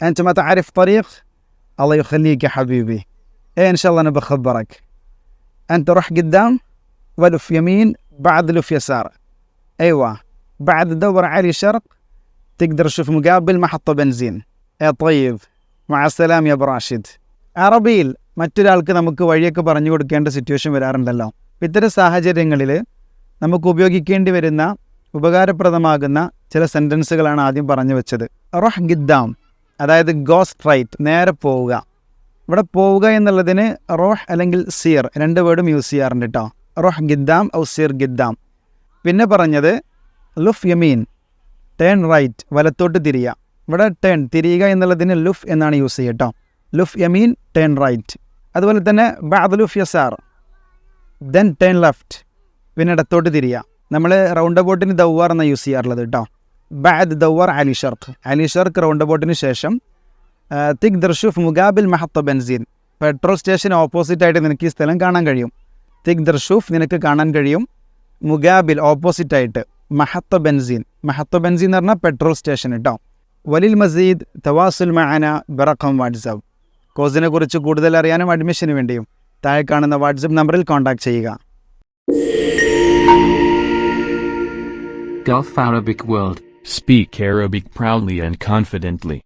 أنت ما تعرف طريق الله يخليك يا حبيبي إيه إن شاء الله أنا بخبرك أنت روح قدام ولف يمين بعد لف يسار أيوة بعد دور علي شرق تقدر تشوف مقابل محطة بنزين إيه طيب مع السلامة يا أبو راشد അറബിയിൽ മറ്റൊരാൾക്ക് നമുക്ക് വഴിയൊക്കെ പറഞ്ഞു കൊടുക്കേണ്ട സിറ്റുവേഷൻ വരാറുണ്ടല്ലോ ഇത്തരം സാഹചര്യങ്ങളിൽ നമുക്ക് ഉപയോഗിക്കേണ്ടി വരുന്ന ഉപകാരപ്രദമാകുന്ന ചില സെൻറ്റൻസുകളാണ് ആദ്യം പറഞ്ഞു വെച്ചത് റൊഹ് ഗിദ്ദാം അതായത് ഗോ സ്ട്രൈറ്റ് നേരെ പോവുക. ഇവിടെ പോവുക എന്നുള്ളതിന് റോഹ് അല്ലെങ്കിൽ സീർ രണ്ട് വേർഡും യൂസ് ചെയ്യാറുണ്ട് കേട്ടോ റോഹ് ഗിദ്ദാം ഔ സീർ ഗിദ്ദാം. പിന്നെ പറഞ്ഞത് ലുഫ് യമീൻ ടേൺ റൈറ്റ് വലത്തോട്ട് തിരിയുക. ഇവിടെ ടേൺ തിരിയുക എന്നുള്ളതിന് ലുഫ് എന്നാണ് യൂസ് ചെയ്യുക കേട്ടോ ലുഫ് യമീൻ ടേൺ റൈറ്റ് അതുപോലെ തന്നെ ബാദ് ലുഫ് യസാർ ദെൻ ടേൺ ലെഫ്റ്റ് പിന്നെ ഇടത്തോട്ട് തിരിയുക. നമ്മൾ റൗണ്ട് അബൌട്ടിന് ദൗവാർ എന്നാണ് യൂസ് ചെയ്യാറുള്ളത് കേട്ടോ ബാദ് دور അലി شرق. അലി شرق റൗണ്ട് അബൌട്ടിന് ശേഷം തിക് ദർഷുഫ് മുഗാബിൽ മഹത്ത ബെൻസീൻ. പെട്രോൾ സ്റ്റേഷൻ ഓപ്പോസിറ്റ് ആയിട്ട് നിനക്ക് ഈ സ്ഥലം കാണാൻ കഴിയും. തിക് ദർഷൂഫ് നിനക്ക് കാണാൻ കഴിയും മുഗാബിൽ ഓപ്പോസിറ്റ് ആയിട്ട് മഹത്ത ബെൻസീൻ. മഹത്ത ബെൻസീൻ എന്ന് പറഞ്ഞാൽ പെട്രോൾ സ്റ്റേഷൻ കേട്ടോ വലിൽ മസീദ് തവാസുൽ മഅന ബറക്കം വാട്സപ്പ് കോഴ്സിനെ കുറിച്ച് കൂടുതൽ അറിയാനും അഡ്മിഷന് വേണ്ടിയും താഴെ കാണുന്ന വാട്സപ്പ് നമ്പറിൽ കോൺടാക്ട് ചെയ്യുക. Gulf Arabic World. Speak Arabic proudly and confidently.